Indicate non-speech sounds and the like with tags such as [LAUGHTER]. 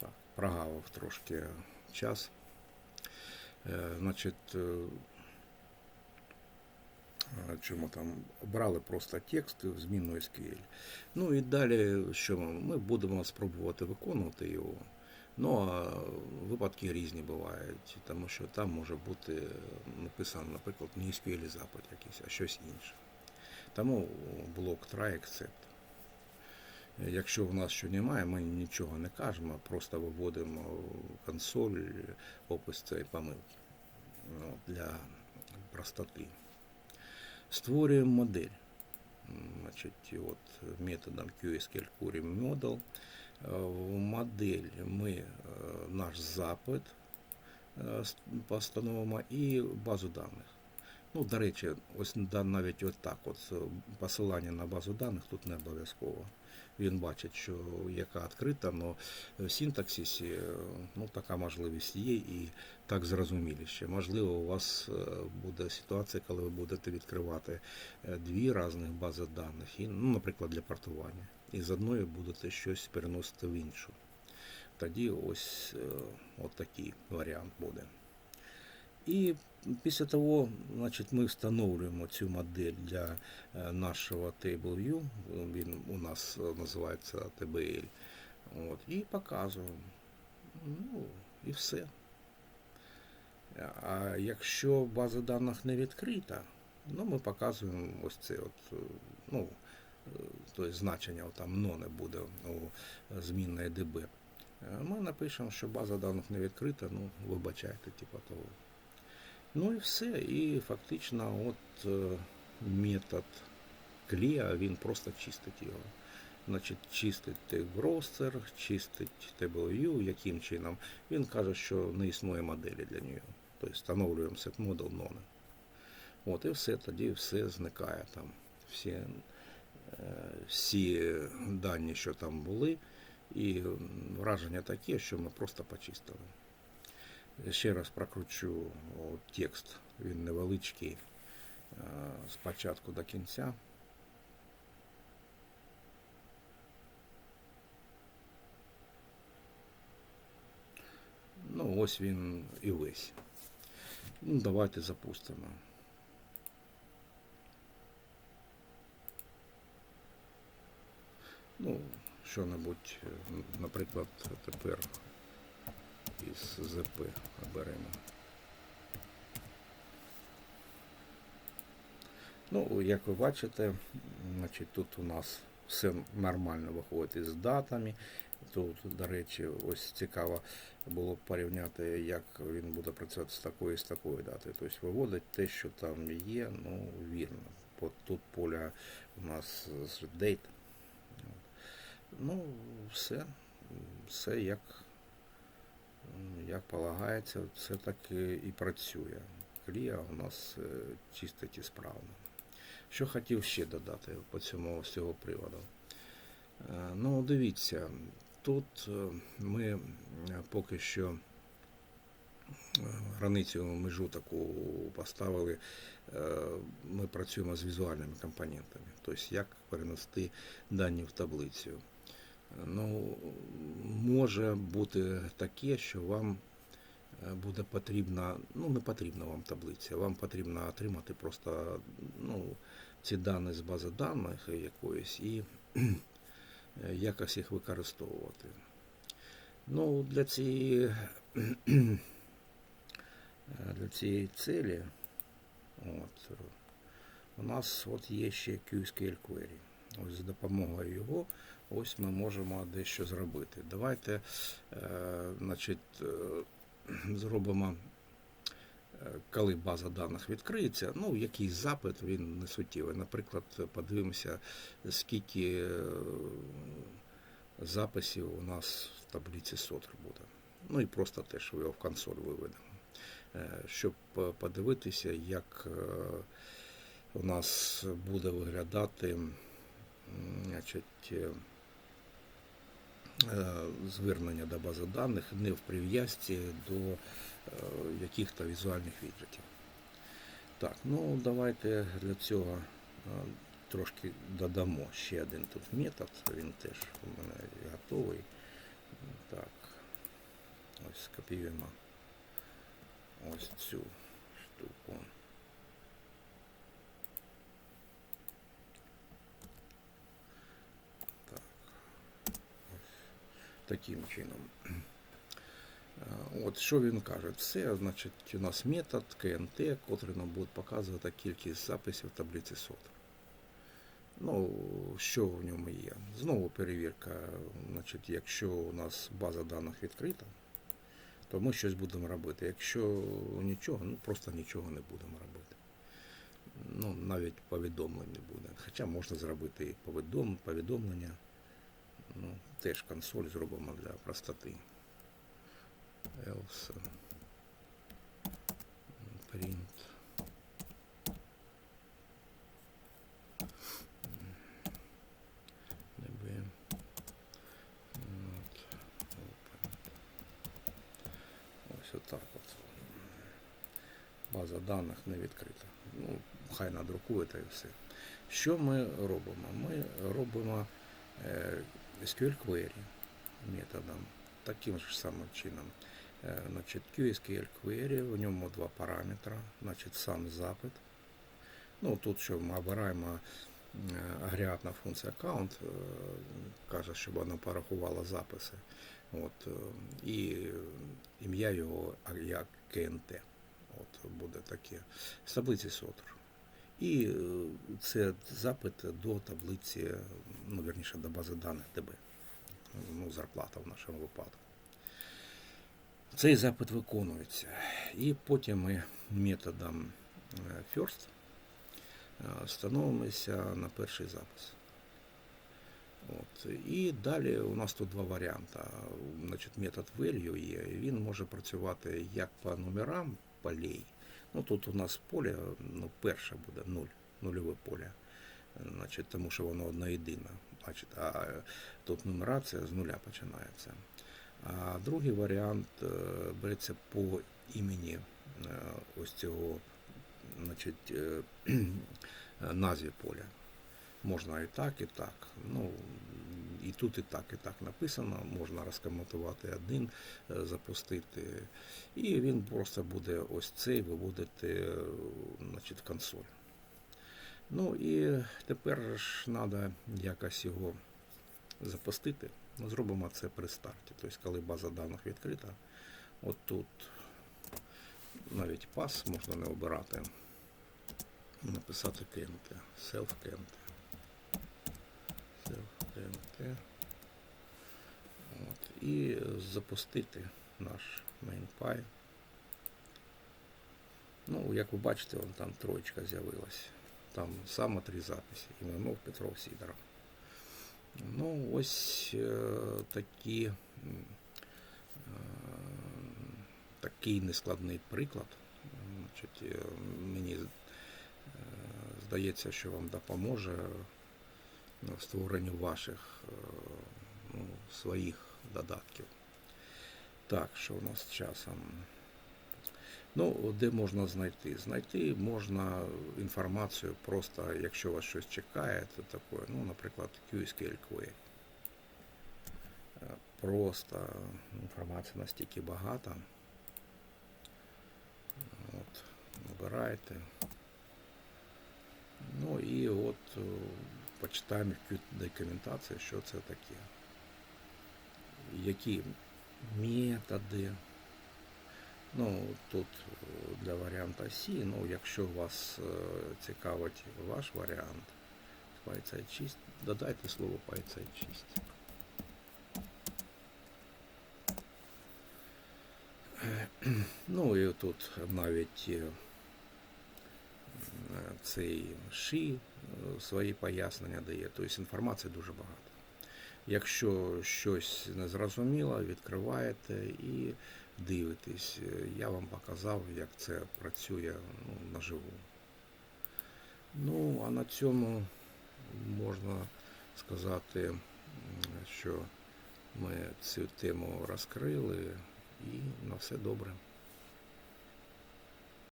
Так, прогавив трошки час. Е, Значить, е, е, чому там брали просто текст в змінну SQL. Ну і далі, що ми будемо спробувати виконувати його. Ну, а випадки різні бувають, тому що там може бути написано, наприклад, не SQL запит якийсь, а щось інше. Тому блок try except. Якщо в нас що немає, ми нічого не кажемо, просто виводимо консоль опис цієї помилки ну, для простоти. Створюємо модель. Значить, от методом QSQL Query Model. В модель ми е, наш запит е, постановимо і базу даних. Ну, до речі, ось навіть от так от е, посилання на базу даних тут не обов'язково. Він бачить, що яка відкрита, але в синтаксисі е, ну, така можливість є і так зрозуміліше. Можливо, у вас е, буде ситуація, коли ви будете відкривати дві різних бази даних, і, ну, наприклад, для портування. І з одної будете щось переносити в іншу. Тоді ось от такий варіант буде. І після того, значить, ми встановлюємо цю модель для е, нашого TableView. Він у нас е, називається TBL. От, і показуємо. Ну, і все. А якщо база даних не відкрита, ну, ми показуємо ось це от, е, ну, тобто значення там не буде у змінної. Е, Ми напишемо, що база даних не відкрита, ну, вибачайте, типу того. Ну і все. І фактично от е, метод клія, він просто чистить його. Значить, чистить тейб-ростер, чистить TableView, яким чином. Він каже, що не існує моделі для нього. Тобто встановлюємо set model none. От, і все, тоді все зникає там. Всі, е, всі дані, що там були, і враження таке, що ми просто почистили. Ще раз прокручу текст, він невеличкий е, з початку до кінця. Ну, ось він і весь. Ну, давайте запустимо. Ну, що-небудь, наприклад, тепер із ЗП оберемо. Ну, як ви бачите, значить, тут у нас все нормально виходить із датами. Тут, до речі, ось цікаво було б порівняти, як він буде працювати з такою і з такою датою. Тобто виводить те, що там є, ну, вірно. От тут поля у нас з date. Ну, все, все як Як полагається, це так і працює. Клія у нас е, чистить і справно. Що хотів ще додати по цьому з цього приводу? Е, Ну, дивіться, тут е, ми поки що границю межу таку поставили. Ми працюємо з візуальними компонентами, тобто як перенести дані в таблицю. Ну, може бути таке, що вам е, буде потрібна, ну не потрібна вам таблиця, вам потрібно отримати просто ну, ці дані з бази даних якоїсь і [CLEARS THROAT] е, якось їх використовувати. Ну, для цієї, [CLEARS THROAT] е, для цієї цілі от, у нас от є ще QSQL Query. Ось з допомогою його ось ми можемо дещо зробити. Давайте е, значить, е, зробимо, е, коли база даних відкриється, ну, якийсь запит, він не суттєвий. Наприклад, подивимося, скільки записів у нас в таблиці сотр буде. Ну і просто теж його в консоль виведемо. Щоб подивитися, як у нас буде виглядати значить, е, е, звернення до бази даних не в прив'язці до е, яких-то візуальних віджитів. Так, ну давайте для цього трошки додамо ще один тут метод, він теж у мене готовий. Так, ось скопіюємо ось цю штуку. Таким чином. Е, От що він каже? Це значить у нас метод КНТ, котрий нам буде показувати кількість записів таблиці сотр. Ну, що в ньому є? Знову перевірка. Значить, якщо у нас база даних відкрита, то ми щось будемо робити. Якщо нічого, ну просто нічого не будемо робити. Ну, навіть повідомлень не буде. Хоча можна зробити і повідом, повідомлення. Ну, теж консоль зробимо для простоти. Else. Print. DB. Ось отак от. База даних не відкрита. Ну, хай надрукуєте і все. Що ми робимо? Ми робимо SQL query методом таким ж самим чином. Е, Значить, QSQL query, в ньому два параметри, значить сам запит. Ну, тут що ми обираємо е, агрегатна функція account, е, каже, щоб вона порахувала записи. От, і ім'я його як КНТ. От буде таке. З таблиці. І е, це запит до таблиці, ну, верніше, до бази даних ДБ. Ну, зарплата в нашому випадку. Цей запит виконується. І потім ми методом е, first е, становимося на перший запис. От. І далі у нас тут два варіанти. Значить, метод value є, він може працювати як по номерам полей. Ну, тут у нас поле, ну, перше буде 0, нульове поле. Значить, тому що воно одно єдине. Значить, а тут нумерація з нуля починається. А другий варіант е, береться по імені е, ось цього значить, е, [CLEARS THROAT] назві поля. Можна і так, і так. Ну, і тут і так, і так написано. Можна розкоментувати один, е, запустити. І він просто буде ось цей виводити е, значить, в консоль. Ну і тепер ж треба якось його запустити. Ми зробимо це при старті. Тобто, коли база даних відкрита, от тут навіть пас можна не обирати. Написати кенте, self кенте. Self кенте. От. І запустити наш mainpy. Ну, як ви бачите, вон там троєчка з'явилась. Там саме три записи. Іванов, Петров, Сідоров. Ну, ось е, такі, е, такий нескладний приклад. Значить, е, мені е, здається, що вам допоможе в створенні ваших е, ну, своїх додатків. Так, що у нас з часом? Ну, де можна знайти? Знайти можна інформацію просто, якщо вас щось чекає, то таке, ну, наприклад, QSQL Query. Е, Просто інформація настільки багата. От, набираєте. Ну і от почитаємо в документації, що це таке. Які методи. Ну, тут е, для варіанта C, ну, якщо вас е, цікавить ваш варіант, PyCite додайте слово PyCite [CLEARS THROAT] 6. Ну і тут навіть е, цей ши е, свої пояснення дає, тобто інформації дуже багато. Якщо щось незрозуміло, відкриваєте і дивитесь. Я вам показав, як це працює ну, наживу. Ну, а на цьому можна сказати, що ми цю тему розкрили і на все добре.